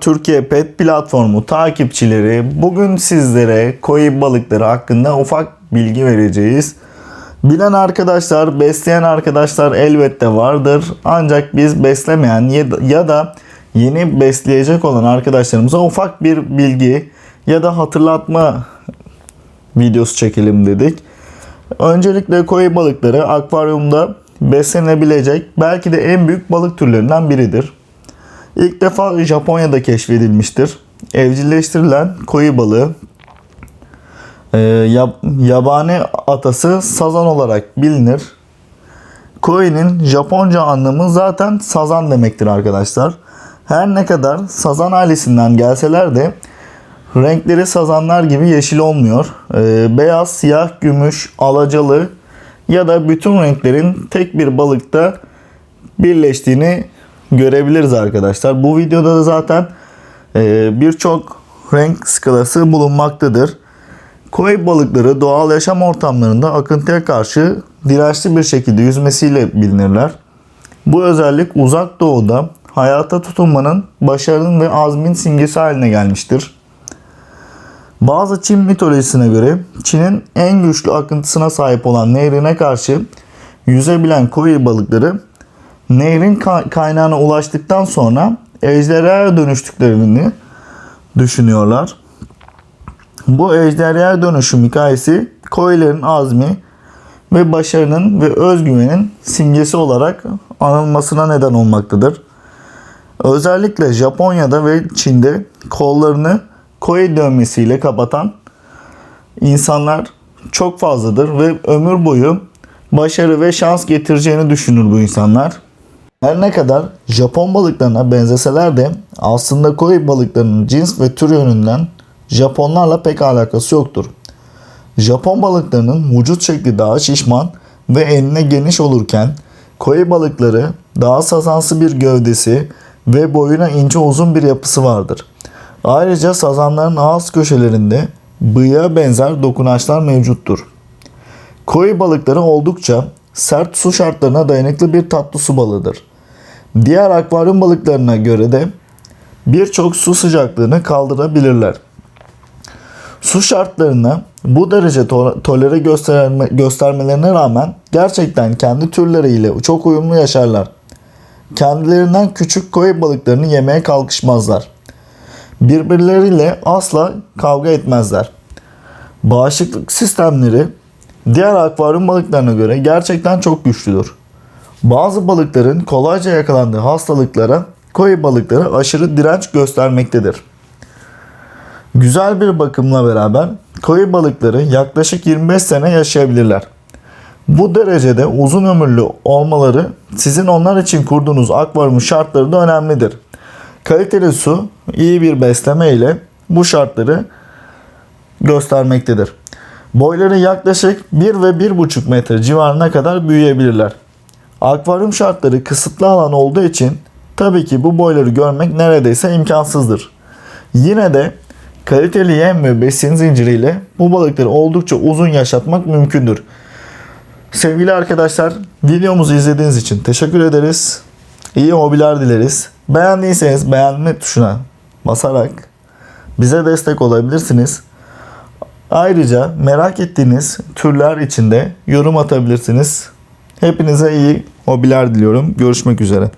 Türkiye Pet Platformu takipçileri bugün sizlere koyu balıkları hakkında ufak bilgi vereceğiz. Bilen arkadaşlar, besleyen arkadaşlar elbette vardır. Ancak biz beslemeyen ya da yeni besleyecek olan arkadaşlarımıza ufak bir bilgi ya da hatırlatma videosu çekelim dedik. Öncelikle koyu balıkları akvaryumda beslenebilecek belki de en büyük balık türlerinden biridir. İlk defa Japonya'da keşfedilmiştir. Evcilleştirilen koyu balığı e, yab- yabani atası sazan olarak bilinir. Koi'nin Japonca anlamı zaten sazan demektir arkadaşlar. Her ne kadar sazan ailesinden gelseler de renkleri sazanlar gibi yeşil olmuyor. E, beyaz, siyah, gümüş, alacalı ya da bütün renklerin tek bir balıkta birleştiğini görebiliriz arkadaşlar. Bu videoda da zaten e, birçok renk skalası bulunmaktadır. Koi balıkları doğal yaşam ortamlarında akıntıya karşı dirençli bir şekilde yüzmesiyle bilinirler. Bu özellik uzak doğuda hayata tutunmanın, başarının ve azmin simgesi haline gelmiştir. Bazı Çin mitolojisine göre Çin'in en güçlü akıntısına sahip olan nehrine karşı yüzebilen koi balıkları nehrin ka- kaynağına ulaştıktan sonra ejderhaya dönüştüklerini düşünüyorlar. Bu ejderhaya dönüşüm hikayesi koilerin azmi ve başarının ve özgüvenin simgesi olarak anılmasına neden olmaktadır. Özellikle Japonya'da ve Çin'de kollarını koi dövmesiyle kapatan insanlar çok fazladır ve ömür boyu başarı ve şans getireceğini düşünür bu insanlar. Her ne kadar Japon balıklarına benzeseler de aslında koi balıklarının cins ve tür yönünden Japonlarla pek alakası yoktur. Japon balıklarının vücut şekli daha şişman ve enine geniş olurken koi balıkları daha sazansı bir gövdesi ve boyuna ince uzun bir yapısı vardır. Ayrıca sazanların ağız köşelerinde bıyığa benzer dokunaçlar mevcuttur. Koi balıkları oldukça sert su şartlarına dayanıklı bir tatlı su balığıdır. Diğer akvaryum balıklarına göre de birçok su sıcaklığını kaldırabilirler. Su şartlarına bu derece to- tolere gösterme- göstermelerine rağmen gerçekten kendi türleriyle çok uyumlu yaşarlar. Kendilerinden küçük koi balıklarını yemeye kalkışmazlar. Birbirleriyle asla kavga etmezler. Bağışıklık sistemleri diğer akvaryum balıklarına göre gerçekten çok güçlüdür. Bazı balıkların kolayca yakalandığı hastalıklara koi balıkları aşırı direnç göstermektedir. Güzel bir bakımla beraber koi balıkları yaklaşık 25 sene yaşayabilirler. Bu derecede uzun ömürlü olmaları sizin onlar için kurduğunuz akvaryum şartları da önemlidir. Kaliteli su, iyi bir besleme ile bu şartları göstermektedir. Boyları yaklaşık 1 ve 1,5 metre civarına kadar büyüyebilirler. Akvaryum şartları kısıtlı alan olduğu için tabii ki bu boyları görmek neredeyse imkansızdır. Yine de kaliteli yem ve besin zinciriyle bu balıkları oldukça uzun yaşatmak mümkündür. Sevgili arkadaşlar videomuzu izlediğiniz için teşekkür ederiz. İyi hobiler dileriz. Beğendiyseniz beğenme tuşuna basarak bize destek olabilirsiniz. Ayrıca merak ettiğiniz türler içinde yorum atabilirsiniz. Hepinize iyi hobiler diliyorum. Görüşmek üzere.